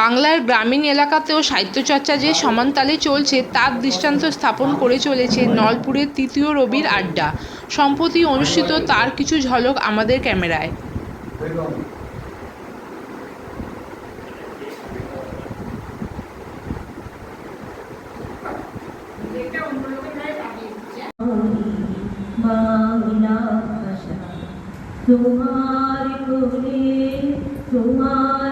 বাংলার গ্রামীণ এলাকাতেও সাহিত্যচর্চা যে সমানতালে চলছে, তার দৃষ্টান্ত স্থাপন করে চলেছে নলপুরের তৃতীয় রবির আড্ডা। সম্প্রতি অনুষ্ঠিত তার কিছু ঝলক আমাদের ক্যামেরায়। তোমার তোমার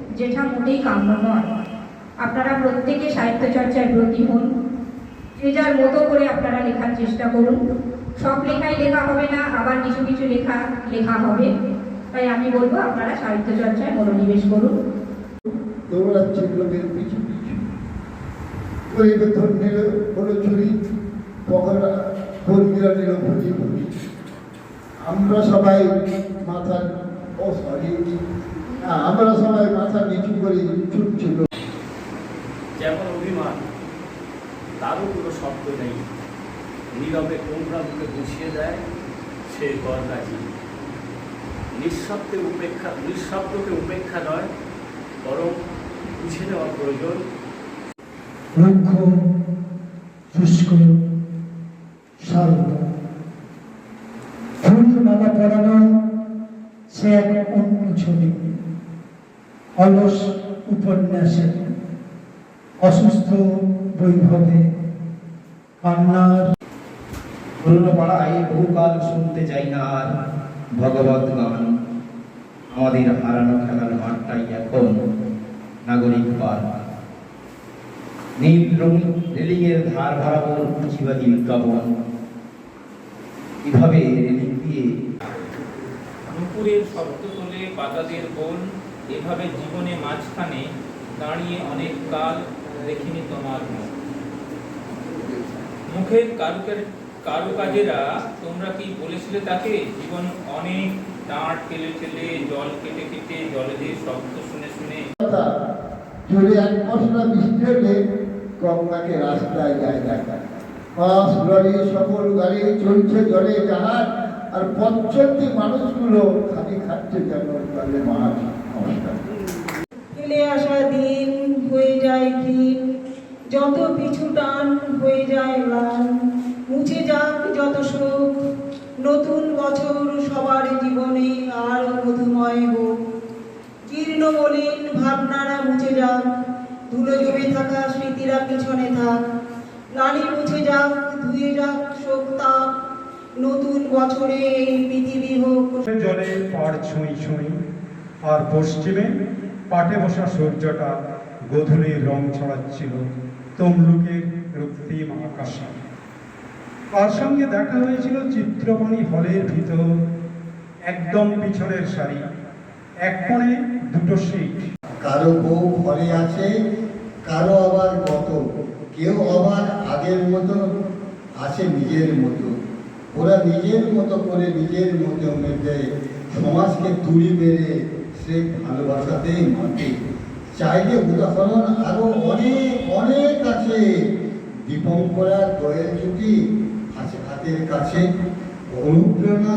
যেটা মোটেই কাম্য নয়। আপনারা প্রত্যেকে সাহিত্য চর্চায় ব্রতী হন। যে যার মতো করে আপনারা লেখার চেষ্টা করুন। সব লেখাই লেখা হবে না, আবার কিছু কিছু লেখা লেখা হবে। তাই আমি বলব, আপনারা সাহিত্য চর্চায় মনোনিবেশ করুন। আমরা সবাই মাথা ও সরি আমরা সবাই মাথা নিচু করে ছুটছিল যেমন অভিমান, তারও কোনো শব্দ নেই। নীরবে কোমরা মুখে বুঝিয়ে দেয়, সে গরগাজি নিঃশব্দে উপেক্ষা, নিঃশব্দকে উপেক্ষা নয়, বরং বুঝে নেওয়া প্রয়োজন। রুক্ষ, শুষ্ক শান্ত ফুল মালা পরানো সে এক অন্য ছবি। অলস উপন্যাসে। অসুস্থ বৈভবে। কান্নার পুরনো পাড়ায় বহুকাল শুনতে চাই না আর। ভগবত গান। আমাদের হারানো খেলার মাঠটাই এখন নাগরিক পার্ক। নীল রঙ রেলিংয়ের ধার বরাবর পুঁজিবাদী বিজ্ঞাপন। এভাবে রেলিং দিয়ে নুপুরের শব্দ তোলে পাতাদের বোন, এভাবে জীবনে মাঝখানে দাঁড়িয়ে অনেক কাল দেখিনি তোমার মুখ। মুখের কারুকের, কারুকাজেরা তোমরা কি বলেছিলে তাকে? জীবন অনেক দাঁড় ঠেলে ঠেলে জল কেটে কেটে জলেদের শব্দ শুনে শুনে। কথা এক মশলা বৃষ্টি হলে গঙ্গাকে রাস্তায় যায় দেখা। বাস লরি সকল গাড়ি চলছে জলে জাহাজ আর পঞ্চন্তি মানুষগুলো খালি খাচ্ছে যেন তাহলে মাছ আসা দিন হয়ে যায় ক্ষীণ, যত পিছু টান হয়ে যায় ম্লান। মুছে যাক যত শোক, নতুন বছর সবার জীবনে আর মধুময় হোক। জীর্ণ মলিন ভাবনারা মুছে যাক, ধুলো জমে থাকা স্মৃতিরা পিছনে থাক। গ্লানি মুছে যাক, ধুয়ে যাক শোক তাপ নতুন বছরে এই পৃথিবী হোক। জলে পাড় ছুঁই ছুঁই আর পশ্চিমে পাটে বসা সূর্যটা গধূলির রং ছড়াচ্ছিল তমলুকের রক্তিম আকাশে। তার সঙ্গে দেখা হয়েছিল চিত্রপাণী হলের ভিতর একদম পিছনের সারি এক কোণে দুটো সিট কারও বউ ঘরে আছে কারও আবার গত। কেউ আবার আগের মতো আছে নিজের মতো। ওরা নিজের মতো করে নিজের মতো মেতে সমাজকে তুড়ি মেরে সে ভালোবাসাতেই মাতে চাইলে উদাহরণ আরও অনেক অনেক আছে। দীপঙ্করার দয়ের জুটি হাতের কাছে অনুপ্রেরণা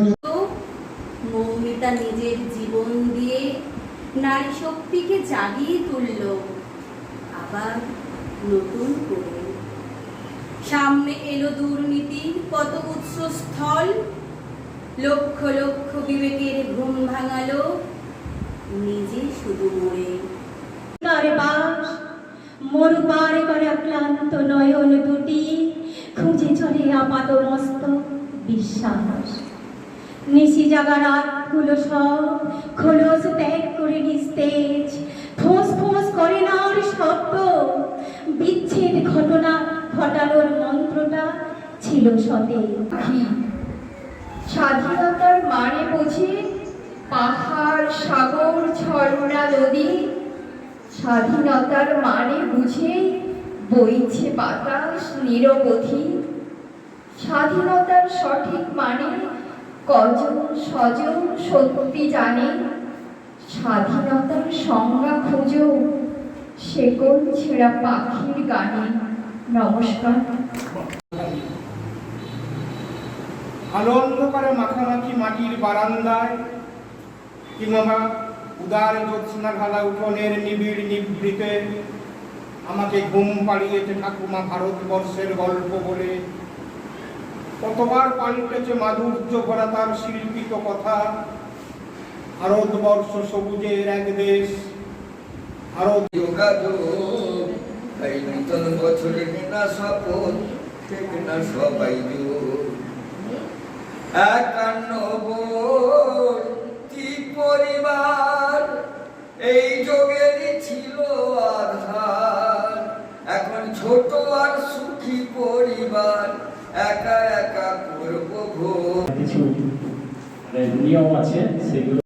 মৌমিতা নিজের জীবন দিয়ে নারী শক্তিকে জাগিয়ে তুলল, আবার নতুন করে সামনে এলো দুর্নীতির কত উৎসস্থল লক্ষ লক্ষ বিবেকের ঘুম ভাঙালো, নিজে শুধু মরে। তার বাস মরু পার করে ক্লান্ত নয়ন দুটি, খুঁজে চলে আপাত মস্ত বিশ্বাস। নিশি জাগা রাতগুলো সব খোলস ত্যাগ করে নিস্তেজ। ফোঁস ফোঁস করে না ওর শব্দ, বিচ্ছেদ ঘটনা ঘটানোর মন্ত্রটা ছিল সতেজ স্বাধীনতার মানে বুঝি পাহাড়, সাগর, ঝর্ণা, নদী। স্বাধীনতার মানে বুঝে বইছে বাতাস, নিরবধি। স্বাধীনতার সঠিক মানে কজন স্বজন সত্যি জানে। স্বাধীনতার সংজ্ঞা খুঁজো শেকল ছেঁড়া পাখির গানে। নমস্কার। আলো অন্ধকারে মাখামাখি মাটির বারান্দায় কিংবা উদার জ্যোৎস্না ঢালা উঠোনের নিবিড় নিভৃতে আমাকে ঘুম পাড়িয়েছে ঠাকুমা ভারতবর্ষের গল্প বলে। কতবার পাল্টেছে মাধুর্য ভরা তার শিল্পিত কথা। ভারতবর্ষ সবুজের এক দেশ। ভারত যোগাযোগ তাই নূতন বছরে কেনা শপথ, ঠিক সবাই যোগ একান্নবর্তী পরিবার? এই যোগেরই ছিল আধার। এখন ছোট আর সুখী পরিবার, একা একা করব ভোগ কিছু নিয়ম আছে, সেগুলো